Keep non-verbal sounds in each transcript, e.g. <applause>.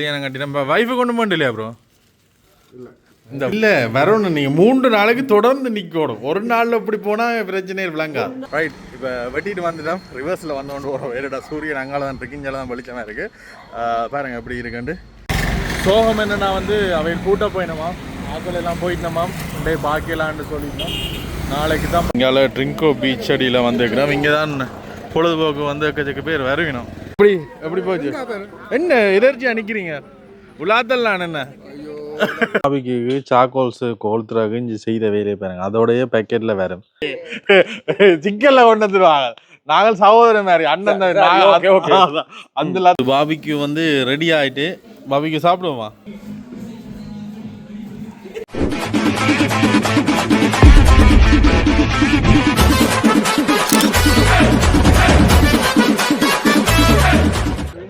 கல்யாணம் கட்டி நம்ம வைஃபு கொண்டு போண்டு இல்லையா ப்ரோ இந்த இல்லை வரணும் நீங்கள் மூன்று நாளைக்கு தொடர்ந்து நிற்கணும் ஒரு நாளில் இப்படி போனால் பிரச்சனை விளங்கா? ரைட் இப்போ வெட்டிட்டு வந்துட்டோம். ரிவர்ஸில் வந்தோண்டு ஒரு வேறுடா சூரியன் அங்கால தான் இங்கே தான் வெளிச்சமாக இருக்குது பாருங்க எப்படி இருக்குன்ட்டு. சோகம் என்னன்னா வந்து அவை கூட்ட போயினோமா? ஆக்கள் எல்லாம் போயிட்டோமா? டே பாக்கியலான்னு சொல்லிட்டோம் நாளைக்கு தான் இங்கால ட்ரிங்கோ பீச் அடியில் வந்துருக்கிறோம். இங்கே தான் பொழுதுபோக்கு வந்து எக்கச்சக்க பேர் வருவினோம் எப்படி? எப்படி போச்சு? என்ன எதர்ச்சியாக நிற்கிறீங்க உலாத்தல்லாம் என்ன? பாபிக்கு சாக்கோல்ஸ் கோல்த்துறாக்கு இஞ்சி செய்த வேலையை பாருங்க. அதோடய பேக்கெட்ல வேற. சிக்கல்ல கொண்டு வந்துருவாங்க. நாங்கள் சகோதரன் மாதிரி அண்ணன். அந்த பாபிக்கு வந்து ரெடி ஆயிட்டு பாபிக்கு சாப்பிடுவோமா?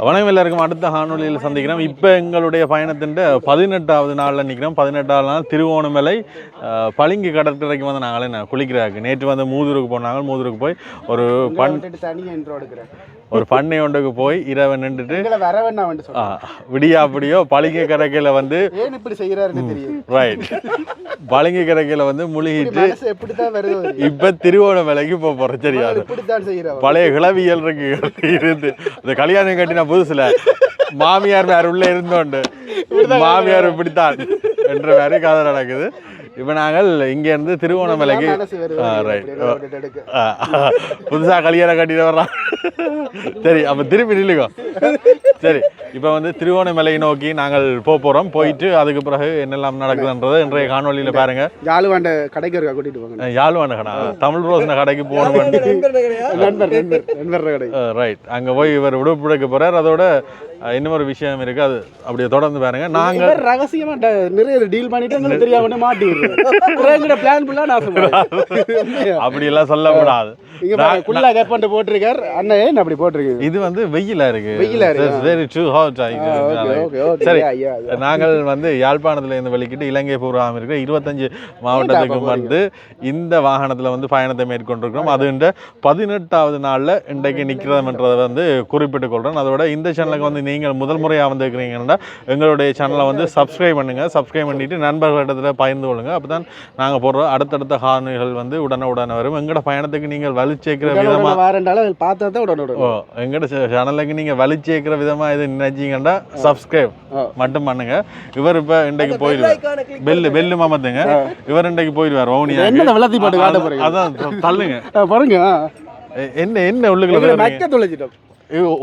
வணக்கம் எல்லாருக்கும். அடுத்த காணொலியில் சந்திக்கிறோம். இப்போ எங்களுடைய பயணத்தின் பதினெட்டாவது நாளில் நிற்கிறோம் பதினெட்டாவது நாள் திருவோணமலை பளிங்கு கடற்கரைக்கு வந்து நாங்களே குளிக்கிறாங்க நேற்று வந்து மூதூருக்கு போனாங்க. மூதூருக்கு போய் ஒரு பண் ஒரு பண்ணை ஒன்றுக்கு போய் இரவு நின்றுட்டு வர வேண்டாம் விடியா அப்படியோ பளிங்கு கரைக்கையில் வந்து ஏன் இப்படி தெரியும் ரைட் பளிங்கு கரைக்கையில் வந்து முழுகிட்டு மனசு எப்படித்தான் வருது? இப்போ திருவோணமலைக்கு போக போகிறோம் சரியா? பழைய கிளவியல் இருக்கு இருந்து. இந்த கல்யாணம் கட்டின புதுசுல மாமியார் வேற உள்ள இருந்தோண்டு. மாமியார் இப்படித்தான் என்ற மாதிரி கதை நடக்குது இப்போ நாங்கள் இங்க இருந்து திருவோணமலைக்கு மனசு வருது ஆ, அவருக்கு right. இப்படி விட்டுட்டு எடுக்க. ஆ, புதுசா கல்யாணம் கட்டிட்டு வர்றான் சரி அப்ப திருப்பி நில்லுங்க சரி இப்போ வந்து திருவோணமலை நோக்கி நாங்கள் போக போறோம். போயிட்டு அதுக்கு பிறகு என்னெல்லாம் நடக்குதுன்றதை இன்றைய காணொலியில பாருங்க. ஜாலுவாண்ட கடைக்கு இருக்கா கூட்டிட்டு போங்க. யாழ்வான கடை தமிழ் ரோசன கடைக்கு போகணும் ரைட் அங்கே போய் இவர் விடுப்புடுக்க போறார். அதோட இன்னொரு விஷயம் இருக்கு. அது அப்படியே தொடர்ந்து பாருங்க. நாங்கள் இவர் ரகசியமா நிறைய டீல் பண்ணிட்டு தெரியாம மாட்டி பிளான் ஃபுல்லா நான் சொல்றேன். <laughs> அப்படியெல்லாம் சொல்லக்கூடாது. இங்க பாருங்க, குள்ளா கட் பண்ணிட்டு போட்டிருக்கார். அண்ணன் அப்படி போட்டிருக்கு இது வந்து வெயிலா இருக்கு. வெயிலா இருக்கு, வெரி டூ ஹாட் சரி. நாங்கள் வந்து யாழ்ப்பாணத்துல இருந்து வெளிக்கிட்டு இலங்கை பூர்வம் இருக்கிற இருபத்தஞ்சு மாவட்டத்துக்கும் வந்து இந்த வாகனத்துல வந்து பயணத்தை மேற்கொண்டிருக்கிறோம். அது இந்த பதினெட்டாவது நாள்ல இன்றைக்கு நிற்கிறதுன்றதை வந்து குறிப்பிட்டுக் கொள்றேன். அதோட இந்த சேனலுக்கு வந்து நீங்கள் முதல் முறையா வந்திருக்கிறீங்கன்னா எங்களுடைய சேனலை வந்து சப்ஸ்கிரைப் பண்ணுங்க. சப்ஸ்கிரைப் பண்ணிட்டு நண்பர்களிடத்துல பகிர்ந்து கொள்ளுங்க. அப்பதான் நாங்க போடுற அடுத்தடுத்த காணொலிகள் வந்து உடனே உடனே வரும். எங்களோட பயணத்துக்கு நீங்கள் வலிச்சேர்க்கிற உடனே விதமா உடனே வாரண்டால பார்த்தா தான் உடனே எங்கட சேனலுக்கு நீங்க வலிச்சேர்க்கிற விதமா இது நினைச்சீங்கன்னா சப்ஸ்கிரைப். மட்டும் பண்ணுங்க. இவர் இப்ப இன்றைக்கு போயிடுவார். பெல்லு பெல்லு மாமத்துங்க. இவர் இன்றைக்கு போயிடுவார் வவுனியா என்ன வெள்ளத்தி பாட்டு காட்ட போறீங்க? அதான் தள்ளுங்க. பாருங்க. என்ன என்ன உள்ளுக்குள்ள. மக்க தொலைச்சிட்டோம்.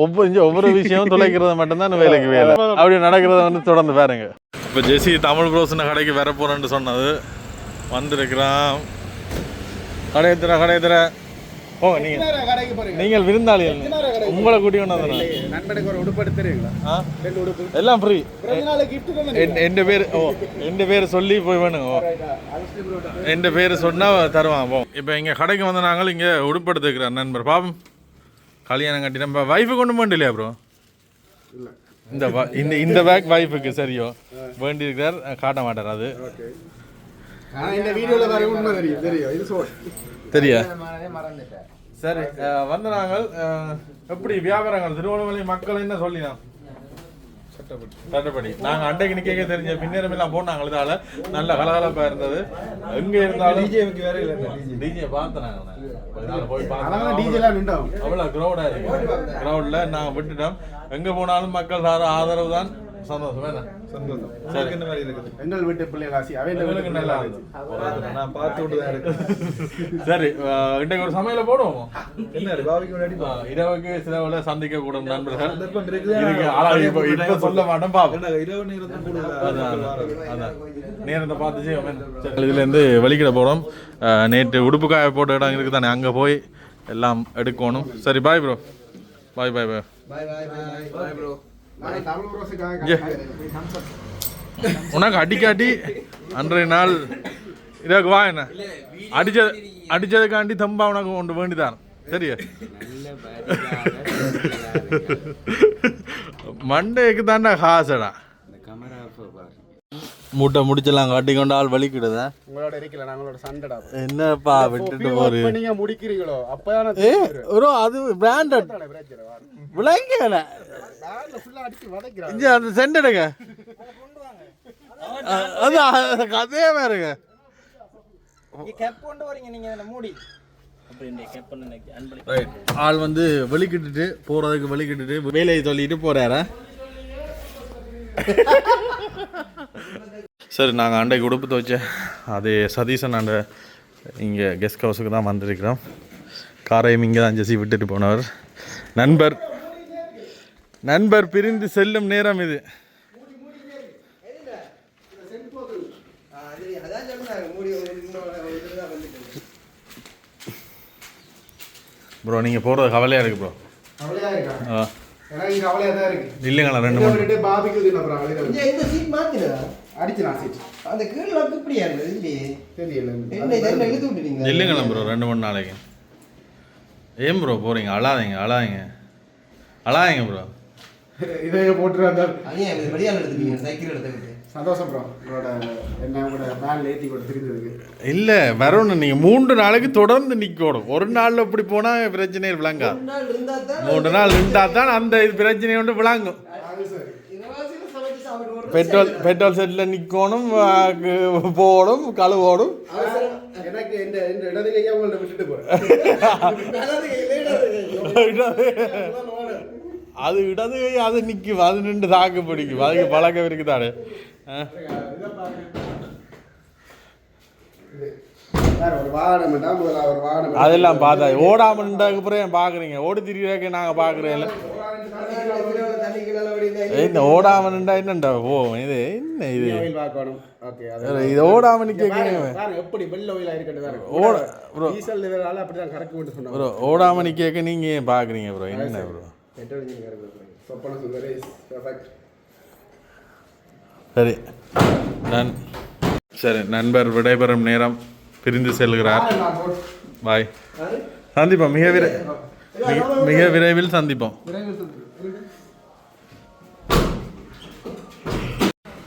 ஒவ்வொரு ஒவ்வொரு விஷயமும் தொலைக்கிறது மட்டும்தான் வேலைக்கு வேலை. அப்படி நடக்கிறத வந்து தொடர்ந்து பாருங்க. இப்போ ஜெசி தமிழ் ப்ரோசன கடைக்கு வர போறேன்னு சொன்னது. வந்திருக்கிறான். கடையத்திர கடையத்திர போங்க நீங்க கடைக்கு போறீங்க? நீங்கள் விருந்தாளிகள். உங்களை கூட்டி கொண்டு நண்பனுக்கு ஒரு உடுப்பு உடுப்பு. எல்லாம் ஃப்ரீ என் பேர் ஓ என் பேர் சொல்லி போய் வேணுங்க ஓ. என் பேர் சொன்னால் தருவான் போ. இப்போ இங்கே கடைக்கு வந்து நாங்கள் இங்கே உடுப்படுத்துக்கிறோம் நண்பர். பாப்போம் கல்யாணம் கட்டி நம்ம வைஃபு கொண்டு இல்லையா ப்ரோ இந்த இந்த இந்த பேக் வைஃபுக்கு சரியோ. வேண்டியிருக்கிறார் காட்ட மாட்டார் அது. ஆனா இந்த வீடியோல வர உண்மை தெரியும் தெரியும். இது சொல் தெரியா? சரி வந்து நாங்கள் எப்படி வியாபாரங்கள் திருவண்ணாமலை மக்கள் என்ன சொல்லினா சட்டப்படி. நாங்க அண்டைக்கு நிக்க தெரிஞ்ச பின்னேரம் எல்லாம் போனாங்க இதால நல்ல கலகலப்பா இருந்தது. எங்க இருந்தாலும் டிஜேக்கு வேற இல்ல டிஜே பார்த்தேன் நாங்க அதனால போய் அதான் பார்த்தோம் டிஜே எல்லாம் நின்றோம். அவ்வளவு கிரௌடா இருக்கு. கிரௌட்ல நாங்க விட்டுட்டோம். எங்க போனாலும் மக்கள் சார ஆதரவு தான். சந்தோஷம். என்ன சந்தோஷம் எங்கள் வீட்டு பிள்ளை ராசி அவன் எங்களுக்கு நல்லா வீட்டு இருந்துச்சு. நான் பார்த்து விட்டு தான் சரி இன்றைக்கு ஒரு சமையல போடுவோம்? என்ன பாவிக்கு முன்னாடி ஆ, இரவுக்கு சிலவுல சந்திக்க கூடும் நண்பர்கள். இருக்குது. இப்ப சொல்ல மாட்டோம் பாப்போம் இரவு. நேரத்தை பார்த்து செய்வோம் சரி, இதுல இருந்து வெளிக்கிட போறோம். ஆ, நேற்று உடுப்பு காய போட்ட இடம் இருக்கு தானே அங்க போய் எல்லாம் எடுக்கணும். சரி பாய் ப்ரோ பாய் பாய் பாய் நான் தமிழ் ரோஸுக்காக ஏ. உனக்கு அடிக்காட்டி அன்றைய நாள் இதற்கு வா என்ன. அடிச்ச அடிச்சதுக்காண்டி தம்பா உனக்கு ஒன்று வேண்டிதான். சரியா? மண்டேக்கு தாண்டா காசடா. மூட்டை முடிச்செல்லாம் காட்டி கொண்டு ஆள் வலிக்கிடுதா? உங்களோட இருக்கல நாங்களோட சண்டைடா என்னப்பா விட்டுட்டு எப்ப நீங்க முடிக்கிறீங்களோ அப்பதான ஏ அது பிராண்டட். விளங்கல இங்க அந்த சென்ட் எடுங்க. அது அதே ரைட் ஆள் வந்து வெளிக்கிட்டுட்டு போறதுக்கு வெளிக்கிட்டுட்டு வேலையை சொல்லிட்டு போறாரா. சரி நாங்கள் அண்டைக்கு உடுப்பு துவைச்ச அதே சதீசன் அண்ட இங்கே கெஸ்ட் ஹவுஸுக்கு தான் வந்திருக்கிறோம். காரையும் இங்கே தான் ஜெசி விட்டுட்டு போனவர். நண்பர் நண்பர் பிரிந்து செல்லும் நேரம் இது. ப்ரோ நீங்கள் போகிறது கவலையாக இருக்கு ப்ரோ கவலையா இருக்கா? ஆ. எனக்கு தான் இல்லைங்களா ரெண்டு மூணு. பாபிக்கு. இந்த சீட் சீட் அந்த கீழ் இப்படியா தெரியல என்ன விட்டுட்டீங்க? இல்லைங்களா ப்ரோ ரெண்டு மூணு நாளைக்கு. ஏன் ப்ரோ போகிறீங்க அழாதீங்க அழாதீங்க. அழாதீங்க ப்ரோ இதை போட்டு சைக்கிள் எடுத்துக்கிட்டு. சந்தோஷம் ப்ரோ உங்களோட என்ன உங்களோட வேன்ல ஏற்றி கொண்டு தெரிஞ்சதுக்கு இல்லை வரணும் நீங்கள் மூன்று நாளைக்கு தொடர்ந்து நிற்கணும் ஒரு நாளில் இப்படி போனால் பிரச்சனை விளங்கா மூணு நாள் இருந்தா தான் மூன்று நாள் இருந்தால் தான் அந்த இது பிரச்சனை வந்து விளங்கும். பெட்ரோல் பெட்ரோல் செட்டில் நிற்கணும் போகணும் கழுவோடும். எனக்கு இந்த இந்த இடத்துலயே உங்கள்ட்ட விட்டுட்டு போறேன். <laughs> <laughs> அது இடது கை அது நிற்கும் அது நின்று தாக்கு பிடிக்கும். அதுக்கு பழக்கம் இருக்குதானே? அதெல்லாம் பார்த்தா ஓடாமன்றதுக்கு அப்புறம் ஏன் பார்க்குறீங்க? ஓடி திரியாக்க நாங்கள் ஓடிந்தா இந்த ஓடாமன்டா என்னண்டா? ஓ இது என்ன இது? இது ஓடாம நிக்க எப்படி வெள்ள ஆயிலா இருக்கட்டும் ஓட ப்ரோ டீசல் இதனால அப்படிதான் கரெக்ட் மட்டும் சொன்னாங்க. ப்ரோ ஓடாம நிக்க நீங்க ஏன் பாக்குறீங்க ப்ரோ என்ன ப்ரோ சொப்பன சரி. நான் சரி நண்பர் விடைபெறும் நேரம் பிரிந்து செல்கிறார். பாய். சந்திப்போம். மிக விரை மிக- விரைவில் சந்திப்போம்.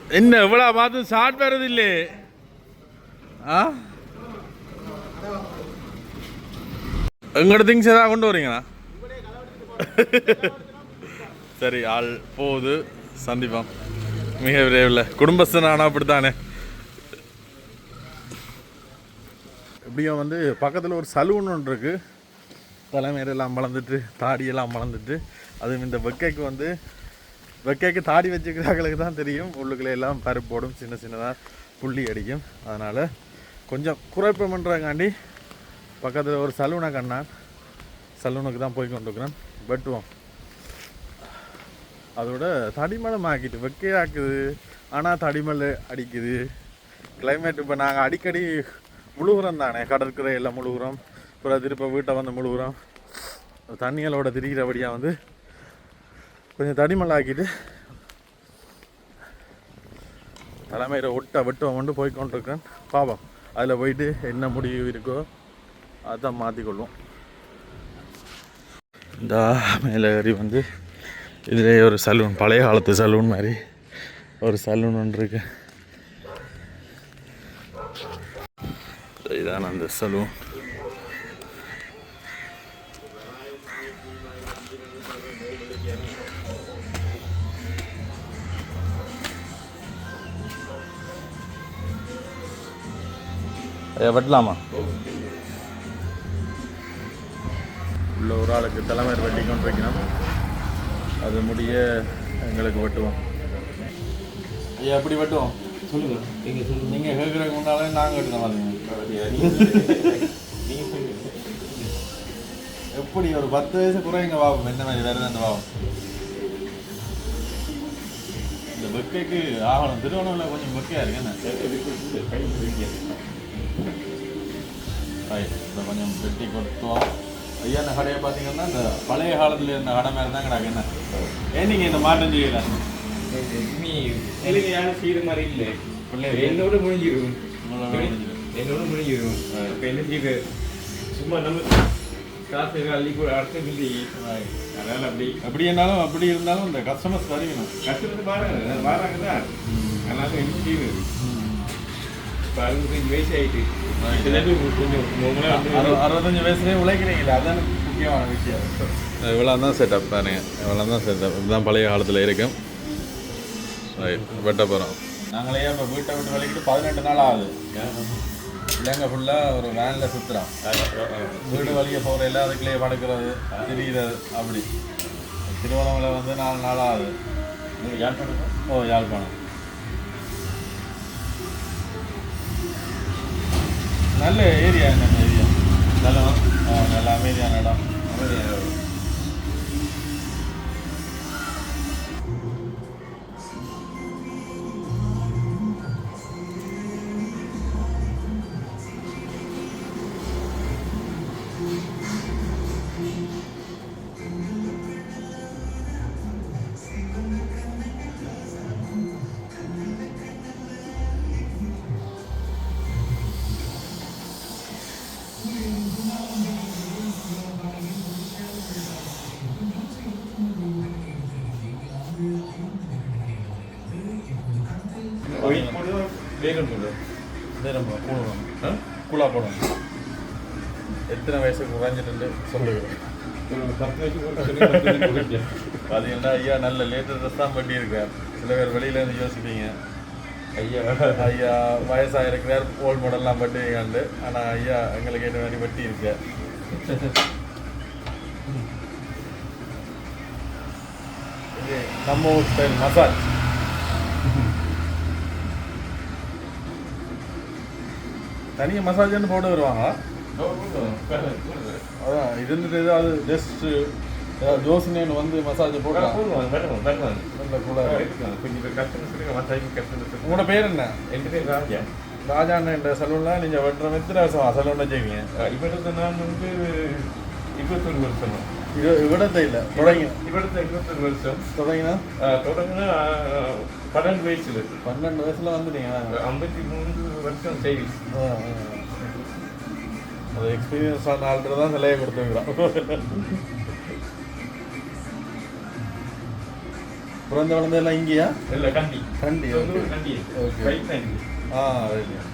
என்ன இவ்வளோ பார்த்து ஷார்ட் வருது இல்லே. ஆ? எங்களோட திங்ஸ் ஏதாவது கொண்டு வரீங்களா சரி ஆள் போகுது. சந்திப்போம். மிக விரைவில். குடும்பஸ்தனானா அப்படித்தானே? எப்படியும் வந்து பக்கத்தில் ஒரு சலூன் ஒன்று இருக்குது தலைமையிலெல்லாம் வளர்ந்துட்டு தாடியெல்லாம் வளர்ந்துட்டு அதுவும் இந்த வெக்கைக்கு வந்து வெக்கைக்கு தாடி வச்சுக்கிறாங்களுக்கு தான் தெரியும். உள்ளுக்குள்ள எல்லாம் பருப்போடும் சின்ன சின்னதாக புள்ளி அடிக்கும். அதனால் கொஞ்சம் குறைப்பு பண்ணுறங்காண்டி பக்கத்தில் ஒரு சலூனை கண்ணான். சலூனுக்கு தான் போய் கொண்டுக்கிறேன் வெட்டுவோம். அதோட தடிமலம் ஆக்கிட்டு வெக்கையாக்குது. ஆனால் தடிமல் அடிக்குது. கிளைமேட் இப்போ நாங்கள் அடிக்கடி முழுகுறோம் தானே. கடற்கரையில் முழுகுறோம். அப்புறம் திருப்ப வீட்டை வந்து முழுகுறோம். தண்ணிகளோட திரிகிறபடியாக வந்து கொஞ்சம் தடிமல் ஆக்கிட்டு தலைமையில் ஒட்ட வெட்டுவோம் கொண்டு போய் கொண்டிருக்கேன் அதில் போயிட்டு என்ன முடிவு இருக்கோ அதை மாற்றிக்கொள்வோம் இந்த மேலே ஏறி வந்து இதிலே ஒரு சலூன் பழைய காலத்து சலூன் மாதிரி ஒரு சலூன் ஒன்று இருக்கு. இதான் அந்த சலூன். ஐயா வெட்டலாமா? உள்ள ஒரு ஆளுக்கு தலைமை வெட்டி கொண்டு வைக்கணும் அது முடிய எங்களுக்கு வெட்டுவோம். ஐயா எப்படி வெட்டுவோம்? சொல்லுங்க. நீங்க <laughs> சொல்லுங்க நீங்கள் கேட்குறதுக்கு முன்னாலே நாங்கள் வெட்டுன மாதிரிங்க எப்படி ஒரு பத்து வயசு குறைங்க பாவம்? என்ன மாதிரி வேறு எதாவது பாவம்? இந்த வெக்கைக்கு ஆகணும் திருவண்ணாமலை கொஞ்சம் வெக்கையா இருக்கு என்ன? கொஞ்சம் வெட்டி கொடுத்தோம். ஐயா இந்த கடையை பார்த்தீங்கன்னா இந்த பழைய காலத்தில் இருந்த கடை மாதிரி தான் கிடக்கு. என்ன? ஏன் நீங்கள் இந்த மாற்றம் செய்யல? எளிமையான சீடு மாதிரி இல்லை. பிள்ளைங்க என்னோட முடிஞ்சிடும். என்னோட முடிஞ்சிடும் இப்போ என்ன செய்யுது சும்மா நம்ம காசு அள்ளி கூட அர்த்தம் இல்லையே அதனால அப்படி. அப்படி இருந்தாலும் அப்படி இருந்தாலும் இந்த கஸ்டமர்ஸ் வரையணும் கஷ்டப்பட்டு பாருங்க வராங்க தான். அதனால என்ன செய்யுது இப்போ அறுபத்தஞ்சு வயசு ஆயிட்டு. அறுபத்தஞ்சு வயசுலேயே உழைக்கிறீங்களா அதான் முக்கியமான விஷயம். இவ்வளோ தான் செட்டப் பாருங்க இவ்வளோ தான் செட்டப் இதுதான் பழைய காலத்தில் இருக்கும். ரைட் வெட்ட போகிறோம் நாங்களே இப்போ வீட்டை விட்டு வலிக்கிட்டு பதினெட்டு நாள் ஆகுது. இலங்கை ஃபுல்லாக ஒரு வேனில் சுற்றுறோம் வீடு வழியே போகிறையில அதுக்குள்ளேயே படுக்கிறது திரிகிறது அப்படி. திருவண்ணாமலை வந்து நாலு நாள் ஆகுது. ஓ யாழ்ப்பாணம். நல்ல ஏரியா நம்ம ஏரியா நல்ல ஆ நல்ல அமைதியான இடம் அமைதியான கூழா போடணும். எத்தனை வயசுக்கு குறைஞ்சிட்டு சொல்லுங்க வயசு வயசு பார்த்தீங்கன்னா ஐயா நல்ல லேட்டர் ட்ரெஸ் தான் பண்ணியிருக்கார். சில பேர் வெளியில இருந்து யோசிப்பீங்க. ஐயா. ஐயா வயசாக இருக்கிறார் ஓல்ட் மாடல்லாம் பட்டுவீங்கண்டு ஆனால் ஐயா எங்களுக்கு ஏற்ற மாதிரி பட்டி இருக்கு நம்ம ஸ்டைல் மசாஜ் தனியாக மசாஜ்னு போட்டு வருவாங்க. அதான் இருந்துட்டு ஏதாவது ஜஸ்ட் ஏதாவது ஜோசினேன்னு வந்து மசாஜ் போட்டா உங்களோட பேர் என்ன? ராஜா. என்ற சலூன்ல நீங்க வெட்டுற வருஷம் சலூன்ல செய்வீங்க இவரது நான் வந்து இருபத்தொரு வருஷம். இவிடத்தை இல்லை தொடங்கி இவரது இருபத்தொரு வருஷம். தொடங்கினா? தொடங்கினா பன்னெண்டு வயசுல பன்னெண்டு வயசுல வந்துட்டீங்க ஐம்பத்தி மூணு வருஷம் ஆ. அது எக்ஸ்பீரியன்ஸ் ஆன ஆள்கிட்ட தான் சிலையை கொடுத்துருக்குறோம் பிறந்த குழந்தையெல்லாம் இங்கேயா? இல்ல கண்டி. கண்டி. கண்டி. கண்டி. ஆ ரைட்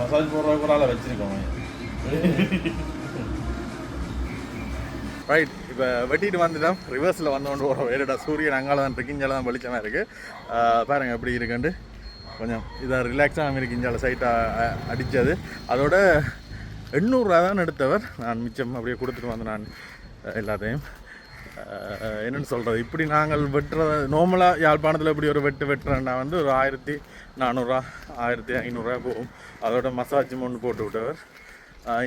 மசாஜ் போடுறதுக்கு ஒரு ஆளை வச்சிருக்கோம். ரைட் இப்போ வெட்டிட்டு வந்துட்டோம். ரிவர்ஸில் வந்தோண்டு ஒரு வேடடா சூரியன் அங்கால தான் இருக்கு. இஞ்சால தான் வெளிச்சமாக இருக்குது பாருங்கள் எப்படி இருக்குன்ட்டு. கொஞ்சம் இதாக ரிலாக்ஸாக இருக்கு. இஞ்சால சைட்டாக அடித்தது அதோட எண்ணூறுரூவா தான் எடுத்தவர். நான் மிச்சம் அப்படியே கொடுத்துட்டு வந்தேன் நான் எல்லாத்தையும் என்னன்னு சொல்கிறது இப்படி நாங்கள் வெட்டுற நார்மலாக யாழ்ப்பாணத்தில் இப்படி ஒரு வெட்டு வெட்டுறேன்னா வந்து ஒரு ஆயிரத்தி நானூறுரூவா ஆயிரத்தி ஐநூறுரூவா போகும். அதோட மசாஜ் ஒன்று போட்டு விட்டவர்.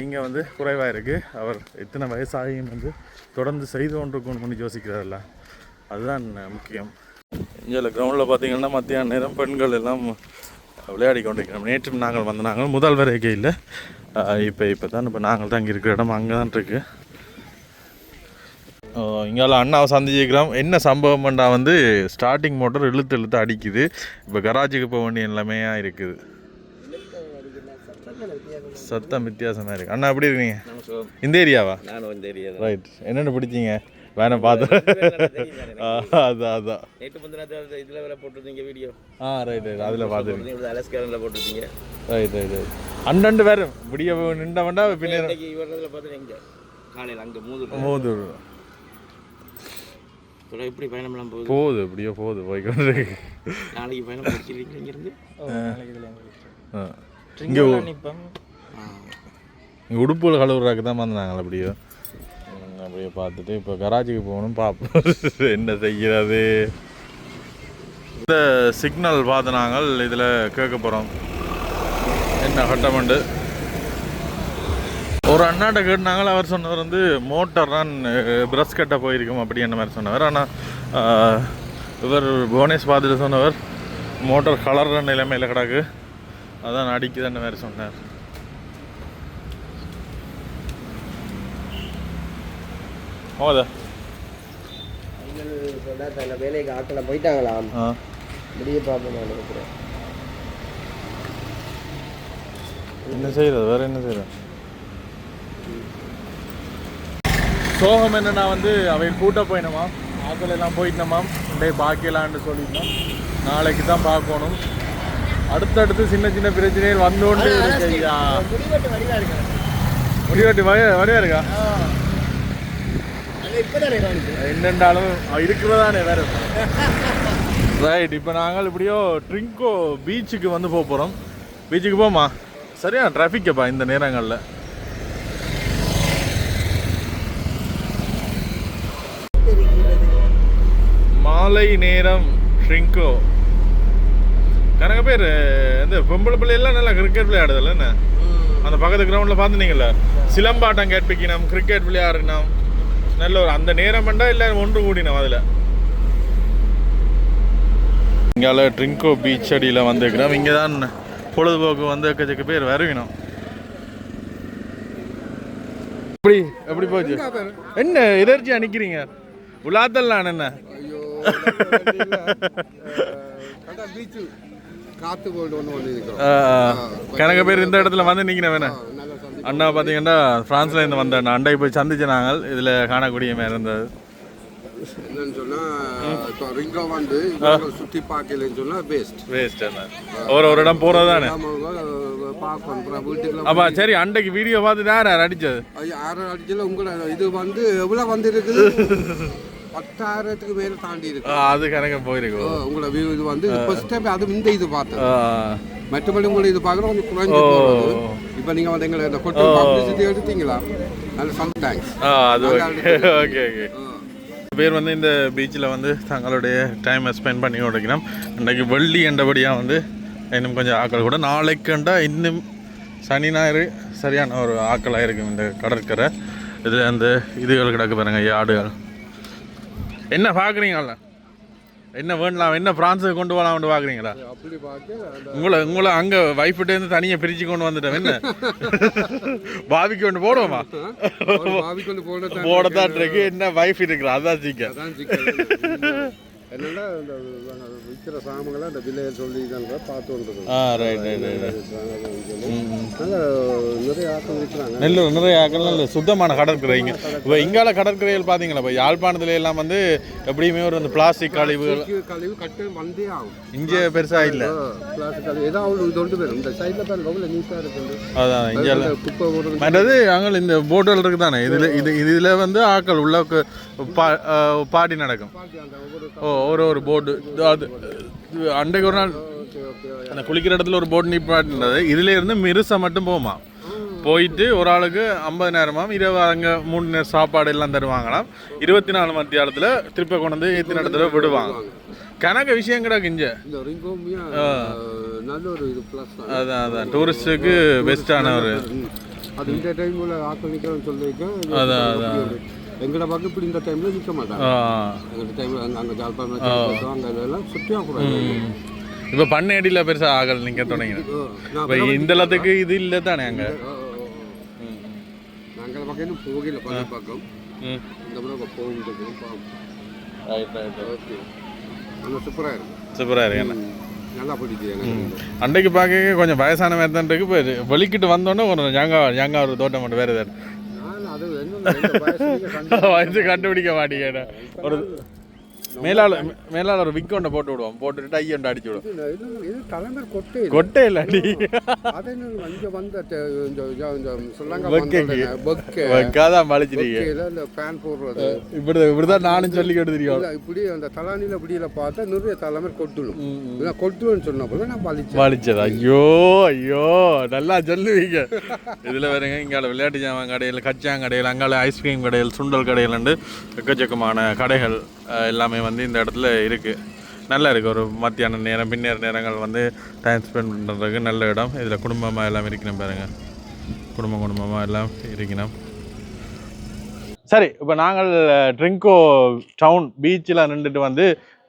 இங்கே வந்து குறைவாக இருக்குது அவர் எத்தனை வயசாகியும் வந்து தொடர்ந்து செய்து கொண்டிருக்கணும்னு யோசிக்கிறதில்ல அதுதான் முக்கியம். இங்கே கிரவுண்டில் பார்த்தீங்கன்னா மத்தியான நேரம் பெண்கள் எல்லாம் விளையாடி கொண்டிருக்கிறோம். நேற்று நாங்கள் வந்த நாங்கள் முதல் வரைக்கும் இல்லை இப்போ இப்போ தான் இப்போ நாங்கள் தான் இங்கே இருக்கிற இடம் அங்கே தான் இருக்குது இங்கால அண்ணாவை சந்திச்சிக்கிறோம் என்ன சம்பவம்ண்டா வந்து ஸ்டார்டிங் மோட்டர் இழுத்து இழுத்து அடிக்குது. இப்போ கராஜுக்கு போக வேண்டிய எல்லாமே இருக்குது. சத்தம் வித்தியாசமாக இருக்குது அண்ணா எப்படி இருக்கீங்க? இந்த ஏரியாவா நானும் இந்த ஏரியா ரைட் என்னென்ன பிடிச்சிங்க? வேணா பார்த்து. அதான் அதான் நேற்று முந்தின இதில் வேற போட்டிருந்தீங்க வீடியோ ஆ ரைட் ரைட் அதில் பார்த்துருக்கேன். அலஸ்காரில் போட்டிருந்தீங்க. ரைட் ரைட் ரைட் அண்டண்டு வேறு. விடிய நின்ற வேண்டா பின்னர் இன்னைக்கு இவரதில் பார்த்து காலையில் அங்கே மோதூர். சொல்ல எப்படி பயணம்லாம் போகுது. போகுது எப்படியோ போகுது போய்க்கொண்டு இருக்கு. நாளைக்கு பயணம் முடிச்சிருக்கீங்க இங்கேருந்து? ஆ. இங்கே இங்கே உடுப்புகள் கழுவுறாக்கு தான் வந்தாங்க அப்படியே. அப்படியே பார்த்துட்டு இப்போ கராஜுக்கு போகணும் பார்ப்போம். <laughs> என்ன செய்கிறது இந்த சிக்னல் பார்த்து நாங்கள் இதில் கேட்க போகிறோம் என்ன கட்டமெண்டு ஒரு அண்ணாட்ட கேட்டாங்கள் அவர் சொன்னவர் வந்து மோட்டார் தான் ப்ரஷ் கட்ட போயிருக்கும் அப்படி என்ன மாதிரி சொன்னவர். ஆனால் இவர் புவனேஷ் பார்த்துட்டு சொன்னவர் மோட்டார் கலர்ற நிலைமையில் கிடக்கு. அதான் அடிக்குதுன்ற மாதிரி சொன்னார். தன்னை வேலைக்கு ஆட்களை போயிட்டாங்களாம். ஆ. முடிய பார்ப்போம் நான் நினைக்கிறேன். என்ன செய்யறது? வேற என்ன செய்யறது? சோகம் என்னன்னா வந்து அவை கூட்ட போயினமா ஆக்கள் எல்லாம் போயிட்டோமாம். டே பாக்கியலான்னு சொல்லிட்டோம் நாளைக்கு தான் பார்க்கணும். அடுத்தடுத்து சின்ன சின்ன பிரச்சனைகள் வந்தோண்டு இருக்கு ஐயா. முடிவெட்டு வரையா இருக்கா? என்னென்றாலும் இருக்கிறதானே வேற. ரைட் இப்போ நாங்கள் இப்படியோ ட்ரிங்கோ பீச்சுக்கு வந்து போக போகிறோம் பீச்சுக்கு போமா சரியா? டிராஃபிக்கப்பா இந்த நேரங்களில். மாலை நேரம் ட்ரிங்கோ கணக்கு பேர் இந்த பொம்பளை பிள்ளையெல்லாம் நல்லா கிரிக்கெட் விளையாடுதல்ல என்ன? அந்த பக்கத்து கிரவுண்டில் பார்த்துனீங்கல்ல? சிலம்பாட்டம் கேட்பிக்கணும் கிரிக்கெட் விளையாடணும் நல்ல ஒரு அந்த நேரம் பண்ணா எல்லாரும் ஒன்று கூடினோம் அதில். இங்கால ட்ரிங்கோ பீச் அடியில் வந்துருக்கிறோம். இங்கே தான் பொழுதுபோக்கு வந்து எக்கச்சக்க பேர் வருவினோம் எப்படி? எப்படி போச்சு? என்ன எதர்ச்சி அனுக்கிறீங்க உலாத்தல்லாம் என்ன? பீச்சு காத்து ஒன்று. கணக்கு பேர் இந்த இடத்துல வந்து நிற்கிறேன் வேணா. அண்ணா பார்த்தீங்கன்னா ஃப்ரான்ஸ்ல இருந்து வந்த அண்ணா. அண்டை போய் சந்திச்சு நாங்கள். இதில் காணக்கூடிய மாதிரி இருந்தது. என்னன்னு சொன்னா இப்போ ரிங்கோ வந்து சுத்தி பார்க்கலன்னு சொன்னா பெஸ்ட் வேஸ்ட் அண்ணா. ஒரு ஒரு இடம் போகிறது தானே? அப்பா சரி அண்டைக்கு வீடியோ பார்த்துட்டு யார் யார் அடிச்சது? ஐயா, ஆறு அடிச்சல உங்களை இது வந்து எவ்வளோ வந்து இருக்குது பத்தாயிரத்துக்கு மேல தாண்டி இருக்கு. அது கணக்கு போயிருக்கோம் ஓ, உங்களை view இது வந்து ஃபர்ஸ்ட் டைம் அது இந்த இது பார்த்தேன் மற்றபடி உங்களை இது பார்க்குறோம் கொஞ்சம் குறைஞ்சு. போகிறது இப்போ நீங்கள் வந்து எங்களை இந்த பப்ளிசிட்டி எடுத்தீங்களா? நல்ல சம் தேங்க்ஸ் அது ஓகே ஓகே <laughs> பேர் வந்து இந்த பீச்சில் வந்து தங்களுடைய டைமை ஸ்பெண்ட் பண்ணி கொடுக்கணும் இன்றைக்கு வெள்ளி என்றபடியாக வந்து இன்னும் கொஞ்சம் ஆக்கள் கூட. நாளைக்குண்டா இன்னும் சனி ஞாயிறு சரியான ஒரு ஆக்களாக இருக்கும் இந்த கடற்கரை. இது அந்த இதுகள் கிடக்கு பாருங்க யாடுகள். என்ன பார்க்குறீங்களா? என்ன வேண்டலாம் என்ன ஃப்ரான்ஸுக்கு கொண்டு போகலாம்னு பார்க்குறீங்களா? அப்படி உங்களை உங்களை அங்கே வைஃப்கிட்டேருந்து தனியாக பிரித்து கொண்டு வந்துட்டேன் என்ன? பாபிக்கு ஒன்று போடுவோமா? கொண்டு போனதான் போடத்தான் இருக்கு. என்ன வைஃப் இருக்கிறா? அதான் சிக்கல். என்னன்னா இந்த விற்கிற சாமங்களை அந்த விலையை சொல்லி தான் பார்த்து நல்ல நிறைய ஆட்கள் விற்கிறாங்க. நெல் நிறைய ஆக்கள் நல்ல சுத்தமான கடற்கரைங்க. இப்போ இங்கால கடற்கரைகள் பார்த்தீங்களா இப்போ யாழ்ப்பாணத்துல எல்லாம் வந்து எப்படியுமே ஒரு அந்த பிளாஸ்டிக் கழிவுகள் கழிவு கட்டு வந்தே ஆகும். இங்கே பெருசாக இல்லை. பிளாஸ்டிக் கழிவு. ஏதாவது இது ஒன்று வரும் இந்த சைடில் நீட்டாக இருக்குது. அதான் இங்கே குப்பை மற்றது அங்கே இந்த போட்டுகள் இருக்கு தானே இதில் இது இதில் வந்து ஆக்கள் உள்ள பாடி நடக்கும். ஓ ஒரு ஒரு போட்டு அது அன்றைக்கு ஒரு நாள் அந்த குளிக்கிற இடத்துல ஒரு போட் நிப்பாட்டினது. இதுல இருந்து மிருசை மட்டும் போகுமா போயிட்டு ஒரு ஆளுக்கு ஐம்பதினாயிரமாம் இரவு அங்கே மூணு நேரம் சாப்பாடு எல்லாம் தருவாங்களாம். இருபத்தி நாலு மணி நேரத்தில் திருப்பி கொண்டு வந்து எத்தனை இடத்துல விடுவாங்க. கணக்கு விஷயம் ப்ளஸ் தான் அதான் அதான். டூரிஸ்ட்டுக்கு பெஸ்ட்டான ஒரு அதான், அதான். எங்களை பக்கம் இப்படி இந்த டைமில் நிற்க மாட்டாங்க. ஆ. எங்கள் டைமில் அங்கே அங்கே ஜாழ்ப்பாணம் அங்கே எல்லாம் சுற்றியாக கூடாது. இப்போ பண்ணையடியில் பெருசாக ஆகல் நீங்கள் தொடங்கின நான் இப்போ இந்த இடத்துக்கு இது இல்லை தானே அங்கே? நாங்கள் பக்கம் போகல பக்கம். இந்த முறை போகும் ரைட் ரைட் ஓகே. நல்லா சூப்பராக இருக்கும் சூப்பராக இருக்கு அன்றைக்கு பார்க்க கொஞ்சம் வயசான மாதிரி தான் இருக்கு. வெளிக்கிட்டு வந்தோன்னே ஒரு ஜாங்கா ஜாங்கா ஒரு தோட்டம் மட்டும் வேறு ஏதாவது. நான் அது என்ன இந்த மேலாளர் மேலாளர் விக் ஒன்றை போட்டு விடுவோம். போட்டுட்டு ஒன்று அடிச்சு விடுவோம். இது தலைமை கொட்டை. கொட்டை இல்லாடி அது என்ன இங்க வந்த சொல்லாங்க மலிச்சிட்டீங்க இந்த ஃபேன் போடுறது. இப்படி இப்படிதான் நானும் சொல்லிக்கிட்டு தெரியும் இல்ல, இப்படி அந்த தலானில இப்படியில பார்த்தா நிறைய தலைமை கொட்டுடும் இதான் கொட்டுன்னு சொன்னப்போ நான் பழிச்சேன் வலிச்சது? ஐயோ ஐயோ நல்லா சொல்லுவீங்க. இதில் வேறுங்க இங்கால விளையாட்டு ஜாமான் கடையில் கச்சாங்கடையில் அங்கால ஐஸ்கிரீம் கடையில் சுண்டல் கடையிலண்டு எக்கச்சக்கமான கடைகள். எல்லாமே வந்து இந்த இடத்துல இருக்குது நல்லா இருக்குது ஒரு மத்தியான நேரம் பின்னேற நேரங்கள் வந்து டைம் ஸ்பெண்ட் பண்ணுறதுக்கு நல்ல இடம். இதில் குடும்பமாக எல்லாம் இருக்கணும் பாருங்கள் குடும்பம் குடும்பமாக எல்லாம் இருக்கணும். சரி இப்போ நாங்கள் ட்ரிங்கோ டவுன் பீச்சில் நின்றுட்டு வந்து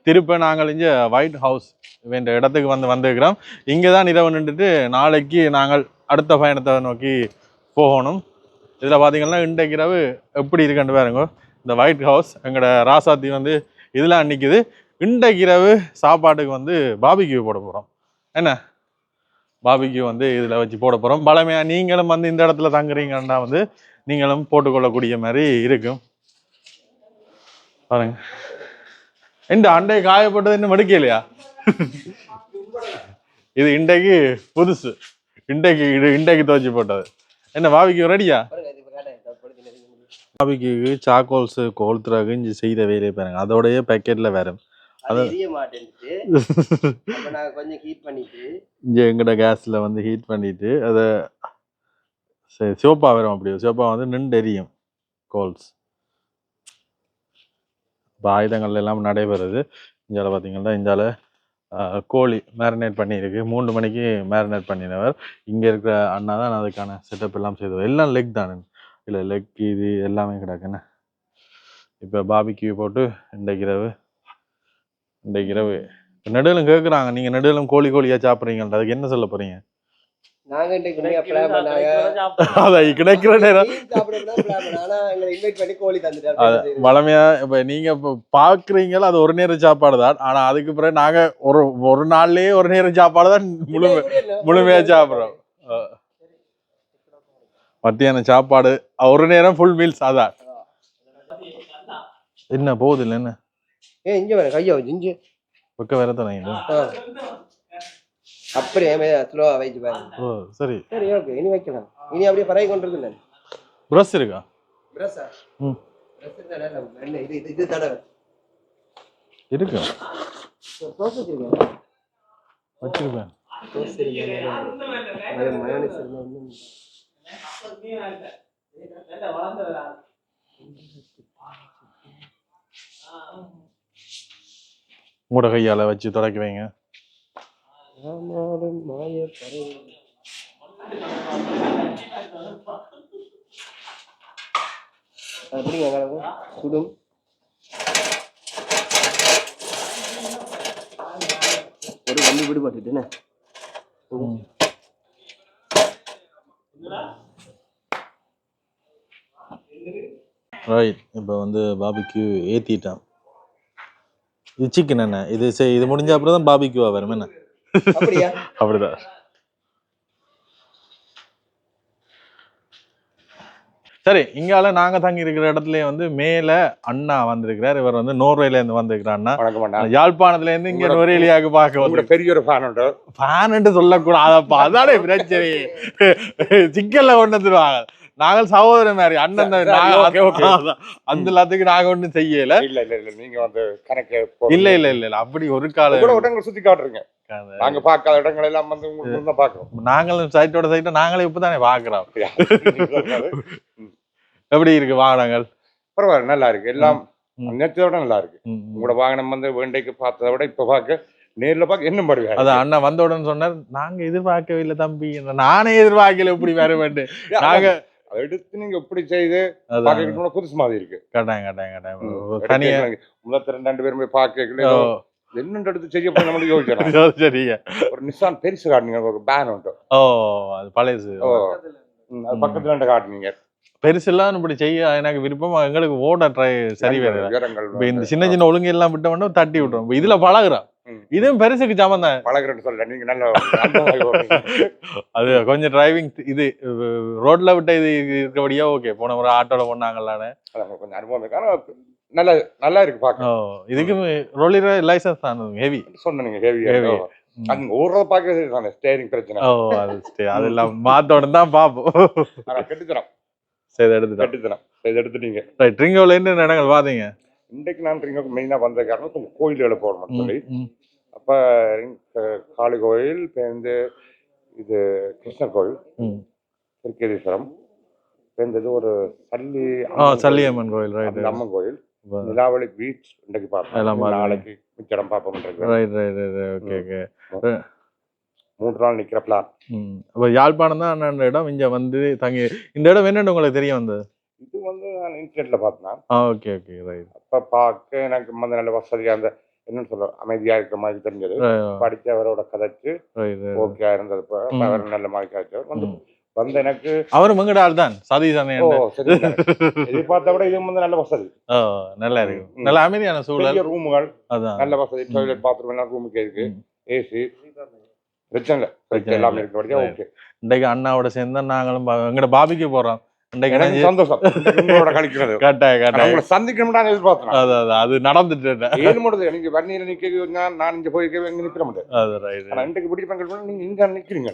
திருப்ப நாங்கள் இங்கே ஒயிட் ஹவுஸ் வேண்ட இடத்துக்கு வந்து வந்துருக்கிறோம். இங்கே தான் இரவு நின்றுட்டு நாளைக்கு நாங்கள் அடுத்த பயணத்தை நோக்கி போகணும். இதில் பார்த்தீங்கன்னா இன்றைக்கு இரவு எப்படி இருக்குன்னு பாருங்க. இந்த ஒயிட் ஹவுஸ் எங்களோட ராசாத்தி வந்து இதெல்லாம் நிற்கிது இன்றைக்கு இரவு சாப்பாட்டுக்கு வந்து பாபிக்யூ போட போகிறோம் என்ன? பாபிக்யூ வந்து இதில் வச்சு போட போகிறோம் பழமையாக நீங்களும் வந்து இந்த இடத்துல தங்குறீங்கன்னா வந்து நீங்களும் போட்டுக்கொள்ளக்கூடிய மாதிரி இருக்கும். பாருங்க. இந்த அண்டை காயப்பட்டது இன்னும் மடுக்கலையா இது இன்றைக்கு புதுசு. இன்றைக்கு இது இன்றைக்கு துவச்சி போட்டது. என்ன பாபிக்கு ரெடியா பாபிக்கு சாக்கோல்ஸ் கோல்த்துறாக்கு இஞ்சி செய்த வேலையை பாருங்க. அதோடய பேக்கெட்டில் வேற. இங்கே எங்கட கேஸில் வந்து ஹீட் பண்ணிட்டு அதை சரி சிவப்பா வரும் அப்படி சிவப்பா வந்து நின்று எரியும் கோல்ஸ் இப்போ ஆயுதங்கள் எல்லாம் நடைபெறுது. இந்தியாவில் பார்த்தீங்கன்னா இந்தியாவில் கோழி மேரினேட் பண்ணியிருக்கு. மூன்று மணிக்கு மேரினேட் பண்ணினவர். இங்கே இருக்கிற அண்ணா தான் அதுக்கான செட்டப் எல்லாம் செய்தவர். எல்லாம் லெக் தானே இல்லை லெக் இது எல்லாமே கிடக்குண்ணே இப்போ பாபிக்கு போட்டு இன்றைக்கு இரவு இன்றைக்கு இரவு. நடுவில் கேட்குறாங்க நீங்கள் நடுவில் கோழி கோழியாக சாப்பிட்றீங்கள்ட்ட அதுக்கு என்ன சொல்ல போகிறீங்க. வளமையா இப்ப நீங்க இப்ப பாக்குறீங்களா அது ஒரு நேரம் சாப்பாடு தான். ஆனா அதுக்கு பிறகு நாங்க ஒரு ஒரு நாள்லயே ஒரு நேரம் சாப்பாடு தான் முழுமை. முழுமையா சாப்பிடுறோம். மத்தியான சாப்பாடு ஒரு நேரம் ஃபுல் மீல்ஸ் அதான். என்ன போகுது இல்லை என்ன? ஏய், இங்க பாரு, கையை வச்சு, இங்க. பக்க வேற தானே. அப்படியே ஸ்லோவா வைச்சு பாருங்க. ஓ சரி. சரி ஓகே இனி வைக்கலாம். இனி அப்படியே பறவை கொண்டிருக்கு நான் ப்ரஷ் இருக்கா? பிரஸ்ஸா ம். இது இது இது தடவை. இருக்கு. சோஸ் வச்சிருக்கேன். வச்சிருப்பேன் உங்களோட கையால வச்சு தொடக்கி வைங்க சுடும். ஒரு வண்டி விடுபட்டுட்டுண்ணே ரைட் இப்போ வந்து பாபிக்யூ ஏற்றிட்டான் இது சிக்கன் என்ன? இது சரி இது முடிஞ்ச அப்புறம் தான் பாபிக்யூவா வரும் என்ன? <laughs> அப்படிதான். சரி இங்கால நாங்க தங்கி இருக்கிற இடத்துலயே வந்து மேல அண்ணா வந்திருக்கிறார். இவர் வந்து நோர்வேல இருந்து வந்திருக்கிறார் அண்ணா. வணக்கம் அண்ணா. யாழ்ப்பாணத்துல இருந்து இங்க பார்க்க உங்களோட வந்து பெரிய ஒரு ஃபேன் உண்டு. ஃபேன் சொல்லக்கூடாதப்பா அதானே பிரச்சனை. சிக்கல்ல கொண்டு வந்துருவாங்க. நாங்கள் சகோதரன் மாதிரி அண்ணன். அந்த எல்லாத்துக்கும் நாங்க ஒண்ணும் செய்யல. இல்ல இல்ல இல்ல நீங்க வந்து கணக்கு இல்ல இல்ல இல்ல இல்ல. அப்படி ஒரு கால கூட இடங்கள் சுத்தி காட்டுறீங்க. நாங்க பார்க்காத இடங்கள் எல்லாம் வந்து உங்களுக்கு பாக்குறோம் நாங்களும் சைட்டோட சைட்டை நாங்களே இப்பதானே பாக்குறோம். <laughs> எப்படி இருக்கு வாகனங்கள்? பரவாயில்ல நல்லா இருக்கு. எல்லாம் விட நல்லா இருக்கு. உங்களோட வாகனம் வந்து வேண்டைக்கு பார்த்ததை விட இப்ப பார்க்க நேர்ல பார்க்க இன்னும் படுவேன் அதான் அண்ணா வந்த உடனே சொன்னார் நாங்க எதிர்பார்க்கவே இல்லை தம்பி. நானே எதிர்பார்க்கல இப்படி வர வேண்டும் <laughs> நாங்க எடுத்து நீங்க இப்படி செய்து பார்க்க புதுசு மாதிரி இருக்கு. கட்டாயம் கட்டாயம் கட்டாயம். முதல் ரெண்டு பேரும் போய் பார்க்க ஓ, என்னென்று எடுத்து செய்ய நம்மளுக்கு யோசிக்கிறோம் <laughs> சரிங்க. ஒரு நிசான் பெருசு காட்டுனீங்க ஒரு பேன் உண்டு. ஓ அது பழையசு ஓ அது பக்கத்துல ரெண்டு காட்டுனீங்க. பெருசெல்லாம் இப்படி செய்ய எனக்கு விருப்பம் எங்களுக்கு ஓட ட்ரை சரி வேற இந்த சின்ன சின்ன ஒழுங்கு எல்லாம் விட்ட உடனே தட்டி விட்டுரும். இதுல பழகுறோம். ம். இதுவும் பெருசுக்கு சமம் தான். பழகுறேன்னு சொல்ல நீங்க நல்ல. அது கொஞ்சம் டிரைவிங் இது ரோட்ல விட்ட இது இருக்கபடியா ஓகே போன முறை ஆட்டோல போனாங்களானே கொஞ்சம் அனுபவம் இருக்கு. நல்லா நல்லா இருக்கு பாக்க இதுக்கு ரோலி லைசன்ஸ் தான் ஹெவி சொன்ன நீங்க ஹெவியா Heavy. அது ஓடுறத பாக்க ஸ்டேரிங் பிரச்சனை. ஓ அது சரி அதெல்லாம் மாத்தோட தான் பார்ப்போம். ஆனா கெட்டுத்தனம். சரி எடுத்துட்டோம். கெட்டுத்தனம். இதை எடுத்துட்டீங்க. ரைட் ட்ரிங்கோல என்ன இடங்கள் பாத்தீங்க இன்றைக்கு நான் ரிங்க மெயினா வந்த காரணம் கொஞ்சம் கோயில்களை போடணும்னு சொல்லி. அப்ப காளி கோயில் பேருந்து இது கிருஷ்ணர் கோயில். திருக்கேதீஸ்வரம். பேருந்தது ஒரு சல்லி ஆ சல்லியம்மன் கோயில் அம்மன் கோயில். நிலாவளி பீச் இன்றைக்கு பார்ப்போம். நாளைக்கு மிச்சடம் பார்ப்போம் right right right okay okay மூன்று நாள் நிக்கிற பிளான் அப்போ யாழ்ப்பாணம் தான் அந்த இடம்? இங்க வந்து தங்கி இந்த இடம் என்னன்னு உங்களுக்கு தெரிய வந்தது? இது வந்து நான் இன்டர்நெட்ல பார்த்தேன். ஆ ஓகே ஓகே ரைட் அப்ப பார்க்க எனக்கு வந்து நல்ல வசதியா அந்த என்னன்னு சொல்ற அமைதியா இருக்கிற மாதிரி தெரிஞ்சது. படிச்சவரோட கதைச்சு ஓகே இருந்தது. நல்ல மாதிரி கதைச்சவர். வந்து. வந்து எனக்கு அவரும் எங்கட ஆள் தான் அண்ணன் சரி எதிர்பார்த்த விட இது வந்து நல்ல வசதி. நல்லா இருக்கு. நல்ல அமைதியான சூழல். ரூமுகள் அதான். நல்ல வசதி. டாய்லெட் பாத்ரூம் எல்லாம் ரூமுக்கு இருக்கு. ஏசி பிரச்சனை இல்லை. எல்லாமே. இருக்கு. ஓகே. இன்றைக்கு அண்ணாவோட சேர்ந்து நாங்களும் எங்கட பாபிக்கு போறோம். எனக்கு சந்தோஷம். உங்களோட கழிக்கிறது. கட்டாய ஆனா கட்டாய உங்களை சந்திக்கணும் நான் எதிர்பார்த்தேன். அது அது அது நடந்துட்டு ஏழு முடியுது நீங்க வன்னியில நிக்க நான் இங்க போய் எங்க நிக்கிற மாட்டேன். அது ரைட் ஆனா இன்றைக்கு பிடிப்பாங்க நீங்க இங்க நிக்கிறீங்க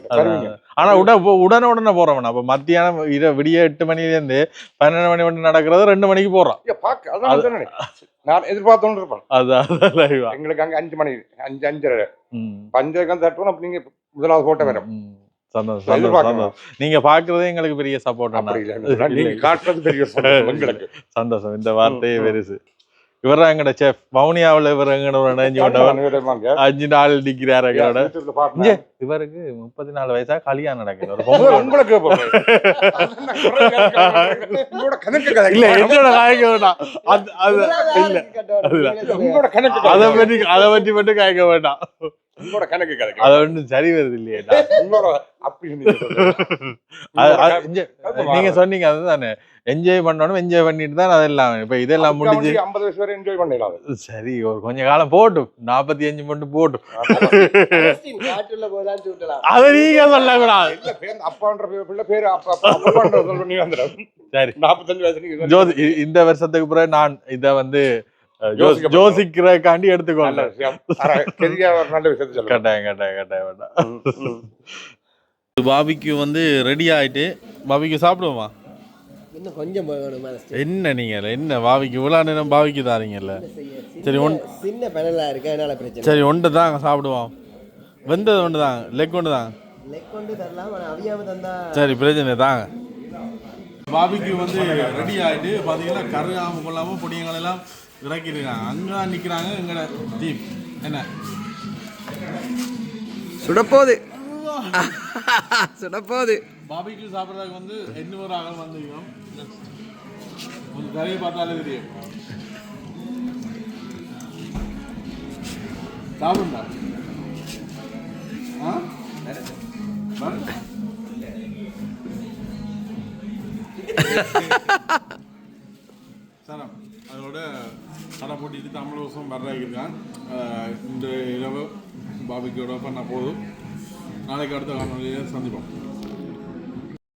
ஆனா உட உடனே உடனே போறவன். அப்ப மத்தியானம் இர விடிய எட்டு மணில இருந்து பன்னெண்டு மணி மட்டும் நடக்கிறது ரெண்டு மணிக்கு போறோம் பாக்க அதான் நான் எதிர்பார்த்தோன்னு இருப்பேன். அது அது லைவா எங்களுக்கு அங்க அஞ்சு மணி அஞ்சு அஞ்சரை. பஞ்சகம் தட்டுவோம் அப்ப நீங்க முதலாவது போட்ட வரும். சந்தோஷம் சந்தோஷம் எதிர்பார்க்கணும். சந்தோஷம் நீங்க பாக்குறதே எங்களுக்கு பெரிய சப்போர்ட் நீங்க காட்டுறது பெரிய சந்தோஷம் எங்களுக்கு <laughs> சந்தோஷம். இந்த வார்த்தையே. பெருசு. இவர் எங்கட செஃப் வவுனியாவுல இவர் எங்கட ஒரு அஞ்சு கொண்டவர் வாங்க. அஞ்சு நாள் நிக்கிறாரு எங்களோட. இவருக்கு முப்பத்தி நாலு வயசா கல்யாணம் நடக்குது. இல்ல என்னோட காய்க்க வேண்டாம் அது அது இல்ல. அதை. பற்றி அதை பற்றி மட்டும் காய்க்க வேண்டாம். உங்களோட கணக்கு கதை. அது ஒன்றும் சரி வருது இல்லையா உங்களோட அப்படி நீங்க சொன்னீங்க அதுதானே. என்ஜாய் பண்ணணும் என்ஜாய் பண்ணிட்டு தான் அதெல்லாம் இப்ப இதெல்லாம் முடிஞ்சு 50 வயசு வரை என்ஜாய் பண்ணிடலாம். சரி ஒரு கொஞ்ச காலம் போட்டும். நாற்பத்தி அஞ்சு மட்டும் போட்டும். அதை நீங்க சொல்லக்கூடாது. இல்ல, பேர் அப்பான்ற பிள்ளை பேரு அப்பா- சொல்ல. சரி. 45 வயசு சொல்லி- ஜோதி இந்த வருஷத்துக்கு பிறகு நான் இத வந்து அஹ், ஜோ- யோசிக்க ஜோசிக்கிறக்காண்டி நல்ல விஷயத்தை சொல்லுங்க. கட்டாயம் கட்டாயம் கட்டாயம் வேண்டாம். ம், ம். பாபிக்கு வந்து ரெடி ஆயிட்டு பாபிக்கு சாப்பிடுவோமா? கொஞ்சம் என்ன நீங்க என்ன? பாபிக்கு இவ்வளோ நேரம் பாபிக்கு தாரீங்கல்ல சரி ஒன் சின்ன பெனலா இருக்கு அதனால பிரச்சனை சரி ஒன்று தாங்க சாப்பிடுவோம். வெந்தது ஒன்று தாங்க லெக் ஒன்று லெக் தரலாம் அவியாம தந்தா சரி பிரச்சனை தாங்க. பாபிக்கு வந்து ரெடி ஆகிட்டு பார்த்தீங்கன்னா கருகாமல் கொள்ளாமல் பொடியங்களெல்லாம் இறக்கிருக்காங்க அங்கே நிற்கிறாங்க எங்களோட டீம் என்ன? சுடப்போது சுடப்போது பாபிக்கு சாப்பிட்றதுக்கு வந்து எண்ணூறு ஆகல் வந்துக்கிறோம் கொஞ்சம் கரையை பார்த்தாலே தெரியும். சாப்பிடுண்டா ஆ. சரம் அதோட கடை போட்டிட்டு தமிழ் வருஷம் வர்றாயிருக்கான் இந்த இரவு பாபிக்கோட பண்ண போதும் நாளைக்கு அடுத்த காணொலியை சந்திப்போம்